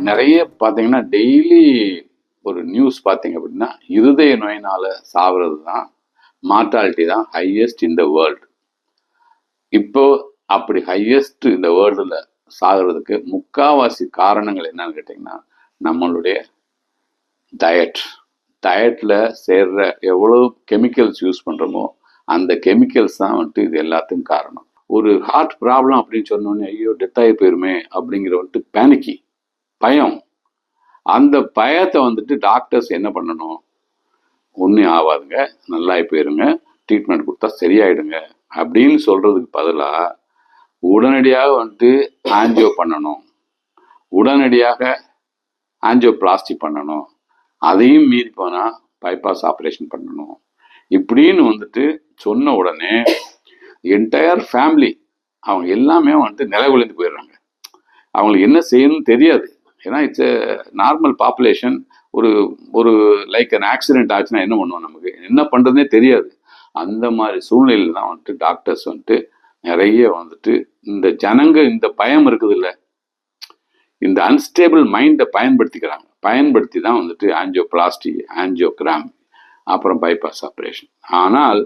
நிறைய பார்த்தீங்கன்னா டெய்லி ஒரு நியூஸ் பார்த்தீங்க அப்படின்னா இருதய நோயினால் சாவறது தான் மார்டாலிட்டி தான் ஹையஸ்ட் இன் த வேர்ல்டு இப்போ அப்படி ஹையஸ்ட் இந்த வேர்ல்டில் சாகிறதுக்கு முக்காவாசி காரணங்கள் என்னன்னு கேட்டிங்கன்னா நம்மளுடைய டயட் டயட்டில் சேர்ற எவ்வளோ கெமிக்கல்ஸ் யூஸ் பண்ணுறோமோ அந்த கெமிக்கல்ஸ் தான் வந்துட்டு இது எல்லாத்துக்கும் காரணம். ஒரு ஹார்ட் ப்ராப்ளம் அப்படின்னு சொன்னோன்னே ஐயோ டெத் ஆகி போயிருமே அப்படிங்கிற வந்துட்டு பேனிக்கி பயம். அந்த பயத்தை வந்துட்டு டாக்டர்ஸ் என்ன பண்ணணும்? ஒன்றும் ஆகாதுங்க நல்லா போயிருங்க. ட்ரீட்மெண்ட் கொடுத்தா சரியாயிடுங்க. அப்படின்னு சொல்கிறதுக்கு பதிலாக உடனடியாக வந்துட்டு ஆன்ஜியோ பண்ணணும். உடனடியாக ஆன்ஜியோபிளாஸ்டி பண்ணணும். அதையும் மீறி போனால் பைபாஸ் ஆப்ரேஷன் பண்ணணும். இப்படின்னு வந்துட்டு சொன்ன உடனே என்டையர் ஃபேமிலி அவங்க எல்லாமே வந்துட்டு நிலகுலைந்து போயிடுறாங்க. அவங்களுக்கு என்ன செய்யணும்னு தெரியாது. ஏன்னா இட்ஸ் நார்மல் பாப்புலேஷன் ஒரு ஒரு லைக் அன் ஆக்சிடென்ட் ஆச்சுன்னா என்ன பண்ணுவோம் நமக்கு? என்ன பண்ணுறதுனே தெரியாது. அந்த மாதிரி சூழ்நிலையில் தான் வந்துட்டு டாக்டர்ஸ் வந்துட்டு நிறைய வந்துட்டு இந்த ஜனங்க இந்த பயம் இருக்குது இல்ல இந்த அன்ஸ்டேபிள் மைண்டை பயன்படுத்திக்கிறாங்க. பயன்படுத்தி தான் வந்துட்டு ஆன்ஜியோபிளாஸ்டி ஆன்ஜியோகிராம் அப்புறம் பைபாஸ் ஆப்ரேஷன் ஆனால்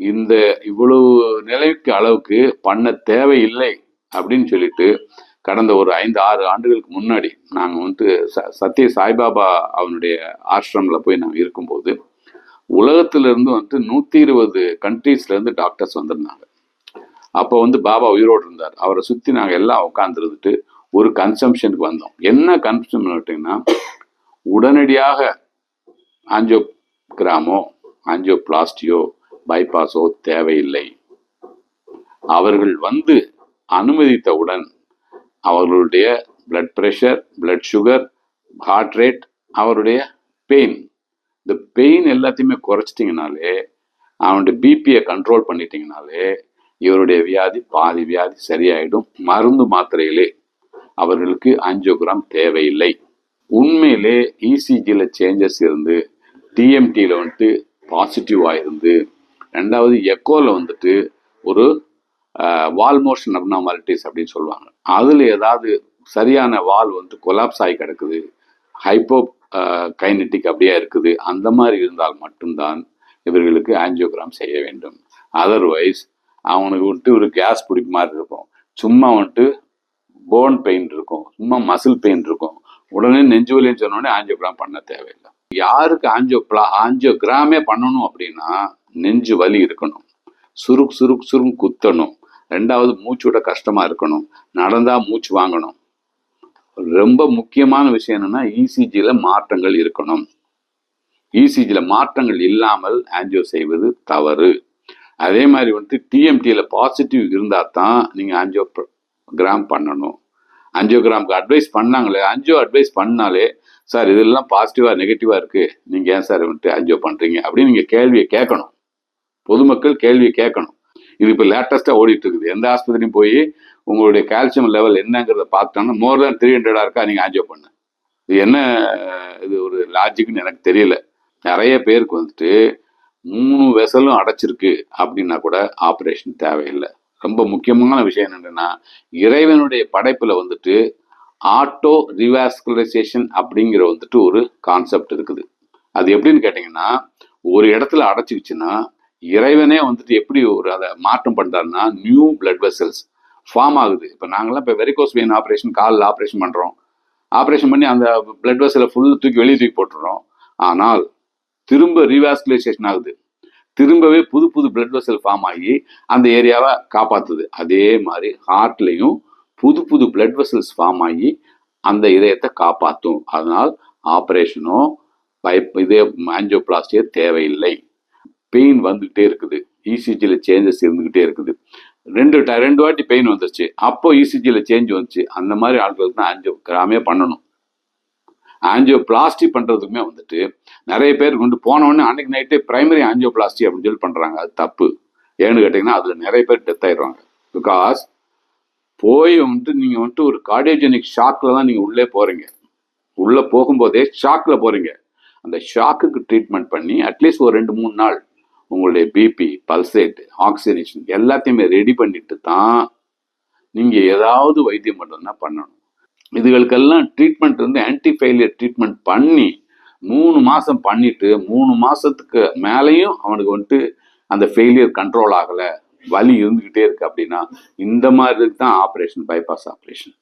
இந்த இவ்வளவு நிலைக்கு அளவுக்கு பண்ண தேவையில்லை அப்படின்னு சொல்லிட்டு கடந்த ஒரு ஐந்து ஆறு ஆண்டுகளுக்கு முன்னாடி நாங்கள் வந்துட்டு ச சத்ய சாய்பாபா அவனுடைய ஆசிரமில் போய் நாங்கள் இருக்கும்போது உலகத்திலிருந்து வந்துட்டு நூற்றி இருபது கண்ட்ரீஸ்லேருந்து டாக்டர்ஸ் வந்திருந்தாங்க. அப்போ வந்து பாபா உயிரோடு இருந்தார். அவரை சுற்றி நாங்கள் எல்லாம் உட்காந்துருந்துட்டு ஒரு கன்சம்ஷனுக்கு வந்தோம். என்ன கன்சம்ஷன் கேட்டிங்கன்னா உடனடியாக ஆஞ்சோ கிராமோ ஆஞ்சோ பிளாஸ்டியோ பைபாஸோ தேவையில்லை. அவர்கள் வந்து அனுமதித்தவுடன் அவர்களுடைய blood pressure blood sugar heart rate அவருடைய பெயின் இந்த பெயின் எல்லாத்தையுமே குறைச்சிட்டிங்கனாலே அவனுடைய பிபியை கண்ட்ரோல் பண்ணிட்டீங்கனாலே இவருடைய வியாதி பாதி வியாதி சரியாயிடும். மருந்து மாத்திரையிலே அவர்களுக்கு ஆஞ்சியோகிராம் தேவையில்லை. உண்மையிலே இசிஜியில் சேஞ்சஸ் இருந்து டிஎம்டியில் வந்துட்டு பாசிட்டிவாக இருந்து ரெண்டாவது எக்கோவில் வந்துட்டு ஒரு வால் மோஷன் அப்னாமாலிட்டிஸ் அப்படின்னு சொல்லுவாங்க. அதில் ஏதாவது சரியான வால் வந்து கொலாப்ஸ் ஆகி கிடக்குது ஹைப்போ கைனட்டிக் அப்படியே இருக்குது அந்த மாதிரி இருந்தால் மட்டும்தான் இவர்களுக்கு ஆஞ்சியோகிராம் செய்ய வேண்டும். அதர்வைஸ் அவனுக்கு வந்துட்டு ஒரு கேஸ் பிடிக்க மாதிரி இருக்கும். சும்மா வந்துட்டு போன் பெயின் இருக்கும். சும்மா மசில் பெயின் இருக்கும். உடனே நெஞ்சு வலின்னு சொன்னோடனே ஆஞ்சியோகிராம் பண்ண தேவையில்லை. யாருக்கு ஆஞ்சியோ ஆஞ்சியோகிராமே பண்ணணும் அப்படின்னா நெஞ்சு வலி இருக்கணும். சுருக்கு சுருக்கு சுருக்கு குத்தணும். ரெண்டாவது மூச்சு விட கஷ்டமாக இருக்கணும். நடந்தால் மூச்சு வாங்கணும். ரொம்ப முக்கியமான விஷயம் என்னென்னா இசிஜியில் மாற்றங்கள் இருக்கணும். இசிஜியில் மாற்றங்கள் இல்லாமல் ஆன்ஜியோ செய்வது தவறு. அதே மாதிரி வந்துட்டு டிஎம்டியில் பாசிட்டிவ் இருந்தால் தான் நீங்கள் ஆன்ஜியோ கிராம் பண்ணணும். அஞ்சியோகிராமுக்கு அட்வைஸ் பண்ணாங்களே அஞ்சியோ அட்வைஸ் பண்ணாலே சார் இதெல்லாம் பாசிட்டிவாக நெகட்டிவாக இருக்குது நீங்கள் ஏன் சார் வந்துட்டு அஞ்சியோ பண்ணுறீங்க அப்படின்னு நீங்கள் கேள்வியை கேட்கணும். பொதுமக்கள் கேள்வியை கேட்கணும். இது இப்போ லேட்டஸ்ட்டாக ஓடிட்டு இருக்குது எந்த ஆஸ்பத்திரியும் போய் உங்களுடைய கால்சியம் லெவல் என்னங்கிறத பார்த்தோன்னா மோர் தேன் த்ரீ ஹண்ட்ரடாக இருக்கா நீங்கள் ஆஞ்சோ பண்ணு. இது என்ன இது ஒரு லாஜிக்னு எனக்கு தெரியல. நிறைய பேருக்கு வந்துட்டு மூணு வெசலும் அடைச்சிருக்கு அப்படின்னா கூட ஆப்ரேஷன் தேவையில்லை. ரொம்ப முக்கியமான விஷயம் என்னென்னா இறைவனுடைய படைப்பில் வந்துட்டு ஆட்டோ ரிவாஸ்குலரைசேஷன் அப்படிங்கிற வந்துட்டு ஒரு கான்செப்ட் இருக்குது. அது எப்படின்னு கேட்டிங்கன்னா ஒரு இடத்துல அடைச்சிக்கிச்சுன்னா இறைவனே வந்துட்டு எப்படி ஒரு அதை மாற்றம் பண்ணுறாருன்னா நியூ பிளட் வெசல்ஸ் ஃபார்ம் ஆகுது. இப்போ நாங்களாம் இப்போ வெரிகோஸ் வெயின் ஆப்ரேஷன் காலில் ஆப்ரேஷன் பண்ணுறோம் ஆப்ரேஷன் பண்ணி அந்த பிளட் வெசலை ஃபுல் தூக்கி வெளியே தூக்கி போட்டுறோம் ஆனால் திரும்ப ரீவாஸ்குலைசேஷன் ஆகுது. திரும்பவே புது புது பிளட் வெசல் ஃபார்ம் ஆகி அந்த ஏரியாவை காப்பாற்றுது அதே மாதிரி ஹார்ட்லேயும் புது புது பிளட் வெசல்ஸ் ஃபார்ம் ஆகி அந்த இதயத்தை காப்பாற்றும் அதனால் ஆப்ரேஷனோ பைப் இதே ஆஞ்சியோபிளாஸ்டியோ தேவையில்லை. பெயின் வந்துகிட்டே இருக்குது. இசிஜியில் சேஞ்சஸ் இருந்துகிட்டே இருக்குது. ரெண்டு ட- ரெண்டு வாட்டி பெயின் வந்துருச்சு. அப்போ இசிஜியில் சேஞ்ச் வந்துச்சு. அந்த மாதிரி ஆட்களுக்கு தான் ஆஞ்சோ கிராமே பண்ணணும். ஆஞ்சியோ பிளாஸ்டி பண்ணுறதுக்குமே வந்துட்டு நிறைய பேர் கொண்டு போனவொடனே அன்னைக்கு நைட்டே பிரைமரி ஆஞ்சியோ பிளாஸ்டி அப்படின்னு சொல்லி பண்ணுறாங்க அது தப்பு. ஏன்னு கேட்டிங்கன்னா அதில் நிறைய பேர் டெத் ஆயிடுவாங்க. பிகாஸ் போய் வந்துட்டு நீங்கள் வந்துட்டு ஒரு கார்டியோஜெனிக் ஷாக்கில் தான் நீங்கள் உள்ளே போகிறீங்க உள்ளே போகும்போதே ஷாக்கில் போகிறீங்க அந்த ஷாக்குக்கு ட்ரீட்மெண்ட் பண்ணி அட்லீஸ்ட் ஒரு ரெண்டு மூணு நாள் உங்களுடைய பிபி பல்சேட் ஆக்சிஜனேஷன் எல்லாத்தையுமே ரெடி பண்ணிட்டு தான் நீங்கள் ஏதாவது வைத்தியம் பண்ணணும்னா பண்ணணும். இதுகளுக்கெல்லாம் ட்ரீட்மெண்ட் வந்து ஆன்டி ஃபெயிலியர் ட்ரீட்மெண்ட் பண்ணி மூணு மாதம் பண்ணிட்டு மூணு மாதத்துக்கு மேலேயும் அவனுக்கு வந்துட்டு அந்த ஃபெயிலியர் கண்ட்ரோல் ஆகலை வலி இருந்துக்கிட்டே இருக்கு அப்படின்னா இந்த மாதிரி தான் ஆப்ரேஷன் பைபாஸ் ஆப்ரேஷன்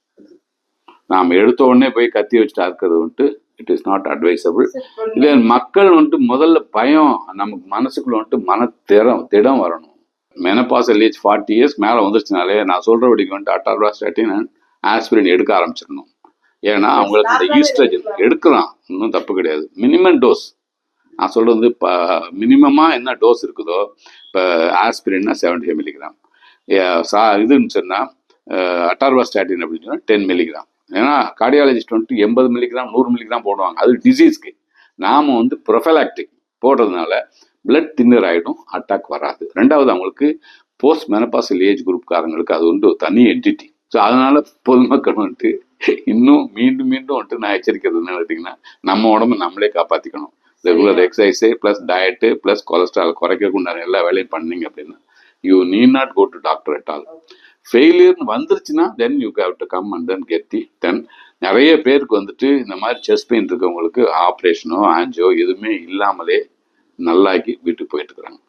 நாம் எடுத்த உடனே போய் கத்தி வச்சுட்டு அறுக்கிறது வந்துட்டு இட் இஸ் நாட் அட்வைசபிள் இல்லை மக்கள் வந்துட்டு முதல்ல பயம் நமக்கு மனசுக்குள்ள வந்துட்டு மன திறம் திடம் வரணும். மெனபாசல் ஏஜ் ஃபார்ட்டி இயர்ஸ் மேலே வந்துருச்சுனாலே நான் சொல்கிறபடிக்கு வந்துட்டு அட்டார்வாஸ்டாட்டின் அண்ட் ஆஸ்பிரின் எடுக்க ஆரம்பிச்சிடணும். ஏன்னா அவங்களுக்கு இந்த ஈஸ்ட்ரஜன் எடுக்கலாம். இன்னும் தப்பு கிடையாது. மினிமம் டோஸ் நான் சொல்கிறது இப்போ மினிமமாக என்ன டோஸ் இருக்குதோ இப்போ ஆஸ்பிரின்னா செவன்டி மில்லிகிராம் சா இதுன்னு சொன்னால் அட்டார்வாஸ்டாட்டின் அப்படின்னு சொன்னால் டென் மில்லிகிராம் ஏன்னா கார்டியாலஜிஸ்ட் வந்துட்டு எண்பது மில்லிகிராம் நூறு மில்லிகிராம் போடுவாங்க. அது டிசீஸ்க்கு நாம் வந்து ப்ரொஃபலாக்டிக் போடுறதுனால பிளட் தின்னர் ஆகிடும் அட்டாக் வராது. ரெண்டாவது அவங்களுக்கு போஸ்ட் மெனபாசல் ஏஜ் குரூப்காரங்களுக்கு அது வந்து ஒரு தனி என்டிட்டி ஸோ அதனால பொதுமக்கள் வந்துட்டு இன்னும் மீண்டும் மீண்டும் வந்துட்டு நான் எச்சரிக்கிறது என்ன கேட்டிங்கன்னா நம்ம உடம்ப நம்மளே காப்பாற்றிக்கணும் regular exercise plus diet plus cholesterol குறைக்க உண்டான எல்லா வேலையும் பண்ணீங்க அப்படின்னா you need not go to doctor at all ஃபெயிலியர்னு வந்துருச்சுன்னா then you have to come and then get the then நிறைய பேருக்கு வந்துட்டு இந்த மாதிரி செஸ்ட் பெயின் இருக்கவங்களுக்கு ஆப்ரேஷனோ ஆஞ்சோ எதுவுமே இல்லாமலே நல்லாக்கி வீட்டுக்கு போயிட்டு இருக்கிறாங்க.